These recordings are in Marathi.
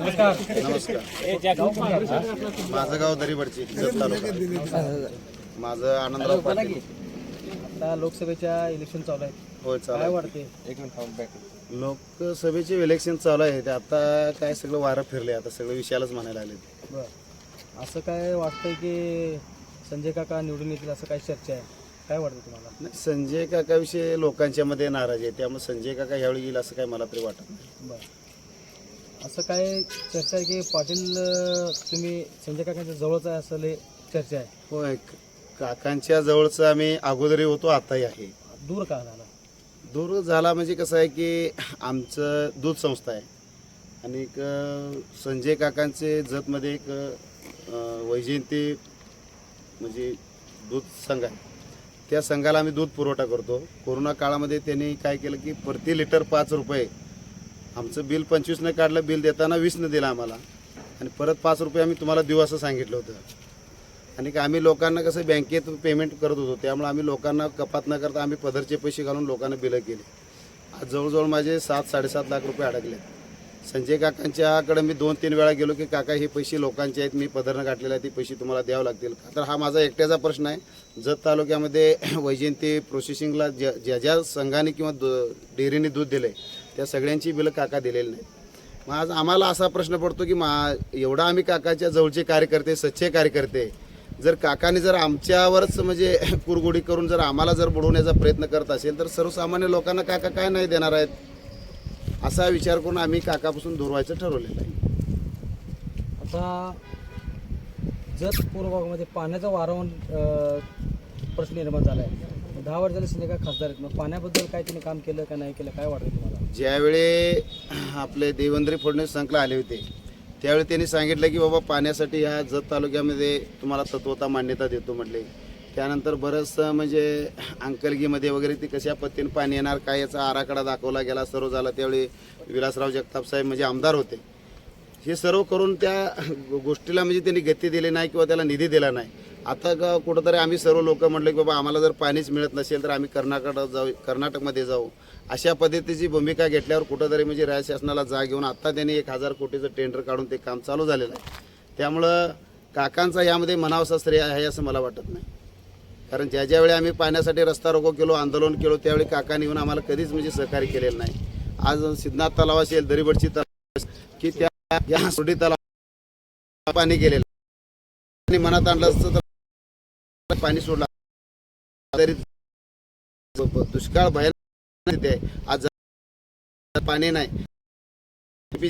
नमस्कार. माझं गाव दरीबडची जत तालुका. माझं आनंदराव पाटील. आता लोकसभेच्या इलेक्शन चालू आहे काय चालू वाटते लोकसभेचे इलेक्शन चालू आहे ते आता काय सगळं वारं फिरले आता सगळं विषयालाच म्हणायला आले बर. असं काय वाटतंय की संजय काका निवडून येतील असं काय चर्चा आहे? काय वाटतं तुम्हाला? नाही संजय काकाविषयी लोकांच्या मध्ये नाराजी आहे. त्यामुळे संजय काका ह्यावेळी येईल असं काय मला तरी वाटत नाही. बर. असं काय चर्चा आहे की पाटील तुम्ही संजय काकांच्या जवळच आहे असं लय चर्चा आहे. होय काकांच्या जवळचं आम्ही अगोदरही होतो आताही आहे. दूर का झाला? दूर झाला म्हणजे कसं आहे की आमचं दूध संस्था आहे. आणि एक संजय काकांचे जतमध्ये एक वैजयंती म्हणजे दूध संघ आहे. त्या संघाला आम्ही दूध पुरवठा करतो. कोरोना काळामध्ये त्यांनी काय केलं की प्रति लिटर पाच रुपये आमचं बिल पंचवीसनं काढलं बिल देताना वीसनं दिलं आम्हाला. आणि परत पाच रुपये आम्ही तुम्हाला देऊ असं सांगितलं होतं. आणि का आम्ही लोकांना कसं बँकेत पेमेंट करत होतो त्यामुळे आम्ही लोकांना कपात न करता आम्ही पदरचे पैसे घालून लोकांना बिलं केली. आज जवळजवळ माझे सात साडेसात लाख रुपये अडकले संजय काकांच्याकडे मी दोन तीन वेळा गेलो की काका हे पैसे लोकांचे आहेत मी पदरनं काढलेले आहेत ते पैसे तुम्हाला द्यावे लागतील तर हा माझा एकट्याचा प्रश्न आहे. जत तालुक्यामध्ये वैजयंती प्रोसेसिंगला ज्या ज्या ज्या संघाने किंवा दु- डेअरीने दूध दिले त्या सगळ्यांची बिलं काका दिलेली नाहीत. मग आज आम्हाला असा प्रश्न पडतो की मा एवढा आम्ही काकाच्या जवळचे कार्यकर्ते सच्चे कार्यकर्ते जर काकाने जर आमच्यावरच म्हणजे कुरगुडी करून जर आम्हाला जर बुडवण्याचा प्रयत्न करत असेल तर सर्वसामान्य लोकांना काका काय नाही देणार आहेत? असा विचार करून आम्ही काकापासून दूर व्हायचं ठरवलेलं आहे. आता जत पूर्व भागामध्ये पाण्याचा वारंवार प्रश्न निर्माण झाला आहे दहा वर्ष सिनेका खासदार आहेत. मग पाण्याबद्दल काय त्यांनी काम केलं का नाही केलं काय वाटतं तुम्हाला? ज्यावेळी आपले देवेंद्र फडणवीस संकला आले होते त्यावेळी त्यांनी सांगितलं की बाबा पाण्यासाठी ह्या जत तालुक्यामध्ये तुम्हाला तत्वता मान्यता देतो म्हटले. त्यानंतर बरंचसं म्हणजे अंकलगीमध्ये वगैरे ती कशा पद्धतीने पाणी येणार काय याचा आराखडा दाखवला गेला सर्व झाला. त्यावेळी विलासराव जगताप साहेब म्हणजे आमदार होते. हे सर्व करून त्या गोष्टीला म्हणजे त्यांनी गती दिली नाही किंवा त्याला निधी दिला नाही. आता ग कुठंतरी आम्ही सर्व लोक म्हटलं की बाबा आम्हाला जर पाणीच मिळत नसेल तर आम्ही कर्नाटक जाऊ कर्नाटकमध्ये जाऊ. अशा पद्धतीची भूमिका घेतल्यावर कुठंतरी म्हणजे राज्य शासनाला जाग घेऊन आत्ता त्यांनी एक हजार कोटीचं टेंडर काढून ते काम चालू झालेलं आहे. त्यामुळं काकांचा यामध्ये मनावसा श्रेय आहे असं मला वाटत नाही. कारण ज्या ज्यावेळी आम्ही पाण्यासाठी रस्ता रोको केलो आंदोलन केलो त्यावेळी काकांनी येऊन आम्हाला कधीच म्हणजे सहकार्य केलेलं नाही. आज सिद्धनाथ तलाव असेल दरीबडची तलाव की त्या या सोडी तलाव पाणी गेलेलं आणि मनात आणलं असतं तर पाणी सोडलं. तरी दुष्काळ भयानक आज पाणी नाही.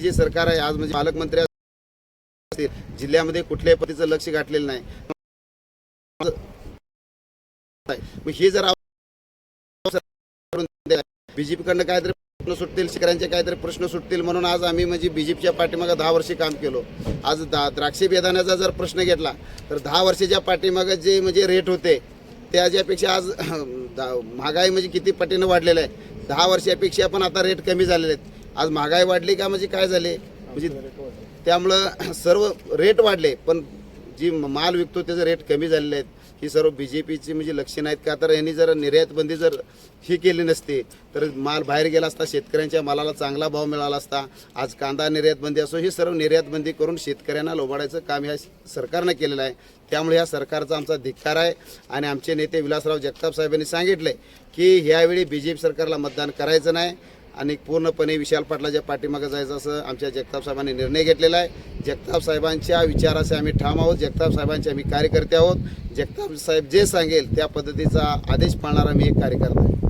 जे सरकार आहे. आज म्हणजे पालकमंत्री असतील. जिल्ह्यामध्ये कुठल्याही पद्धतीचं लक्ष गाठलेलं नाही. मग हे जर बीजेपी कडनं काहीतरी प्रश्न सुटतील शेतकऱ्यांचे काहीतरी प्रश्न सुटतील म्हणून आज आम्ही म्हणजे बीजेपीच्या पाठीमागं दहा वर्षे काम केलो. आज दा द्राक्षे बेदाण्याचा जर प्रश्न घेतला तर दहा वर्षाच्या पाठीमागं जे म्हणजे रेट होते त्याच्यापेक्षा आज महागाई म्हणजे किती पटीनं वाढलेलं आहे. दहा वर्षापेक्षा पण आता रेट कमी झालेले आहेत. आज महागाई वाढली का म्हणजे काय झाले? म्हणजे त्यामुळं सर्व रेट वाढले पण जी माल विकतो त्याचे रेट कमी झालेले आहेत. ही सर्व बी जे पीची म्हणजे लक्षणं आहेत का? तर यांनी जर निर्यातबंदी जर ही केली नसती तर माल बाहेर गेला असता शेतकऱ्यांच्या मालाला चांगला भाव मिळाला असता आज कांदा निर्यातबंदी असो ही सर्व निर्यातबंदी करून शेतकऱ्यांना लोबाडायचं काम ह्या सरकारनं केलेलं आहे. त्यामुळे ह्या सरकारचा आमचा धिक्कार आहे. आणि आमचे नेते विलासराव जगताप साहेबांनी सांगितले की ह्यावेळी बी जे पी सरकारला मतदान करायचं नाही. आणि पूर्णपणे विशाल पाटलाच्या पाठीमागे जायचं असं आमच्या जगताप साहेबांनी निर्णय घेतलेला आहे. जगताप साहेबांच्या विचाराचे आम्ही ठाम आहोत. जगताप साहेबांचे आम्ही कार्यकर्ते आहोत. जगताप साहेब जे सांगेल त्या पद्धतीचा आदेश पाळणारा मी एक कार्यकर्ता आहे.